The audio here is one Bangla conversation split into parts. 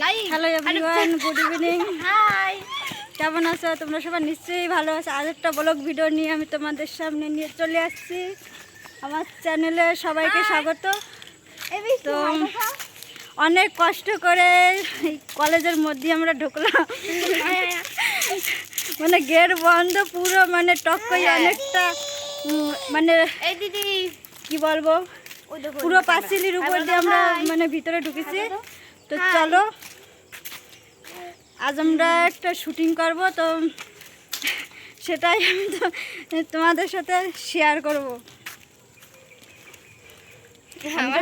Hello everyone good evening hi কেমন আছো? তোমরা সবাই নিশ্চয়ই ভালো আছো। আর একটা ব্লগ ভিডিও নিয়ে আমি তোমাদের সামনে নিয়ে চলে আসছি। আমার চ্যানেলে সবাইকে স্বাগত। তো অনেক কষ্ট করে এই কলেজের মধ্যে আমরা ঢুকলাম। মানে গেট বন্ধ পুরো মানে টক করে অনেকটা উম, মানে এই দিদি। কি বলব? পুরো পাঁচিলির উপর দিয়ে আমরা মানে ভিতরে ঢুকেছি। তো চলো আজ আমরা একটা শুটিং করব তো সেটাই আমি তো তোমাদের সাথে শেয়ার করব।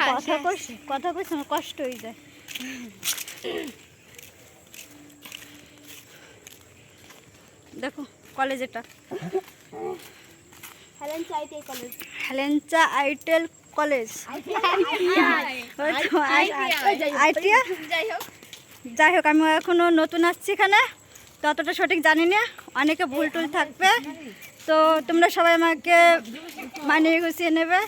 কথা কইছি কথা কইছি আমার কষ্ট হয়ে যায়। দেখো কলেজ এটা। হেলেন চাইতে কলেজ হেলেঞ্চা আইটেল কলেজ। যাই হোক যাই হোক আমি এখনও নতুন আসছি এখানে। ততটা সঠিক জানি না। অনেকে ভুল টুল থাকবে। তো তোমরা সবাই আমাকে মানিয়ে গুছিয়ে নেবে।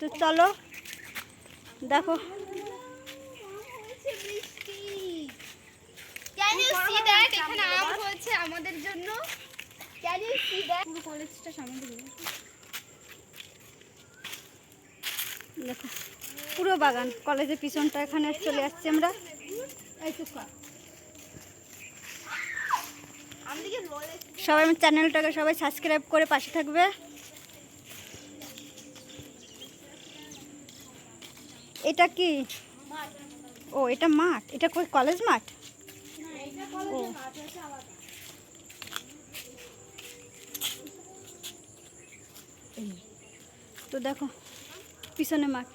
তো চলো দেখো। বৃষ্টি ক্যান ইউ সি দ্যাট এখানে আম হয়েছে আমাদের জন্য। ক্যান ইউ সি দ্যাট পুরো কলেজটা সামনে দেখো, পুরো বাগান, কলেজের পিছনটা এখানে চলে আসছি আমরা। সবাই আমার চ্যানেলটাকে সবাই সাবস্ক্রাইব করে পাশে থাকবে। এটা কি? ও, এটা মাঠ। এটা কই, কলেজ মাঠ? ও। তো দেখো পিছনে মাঠ।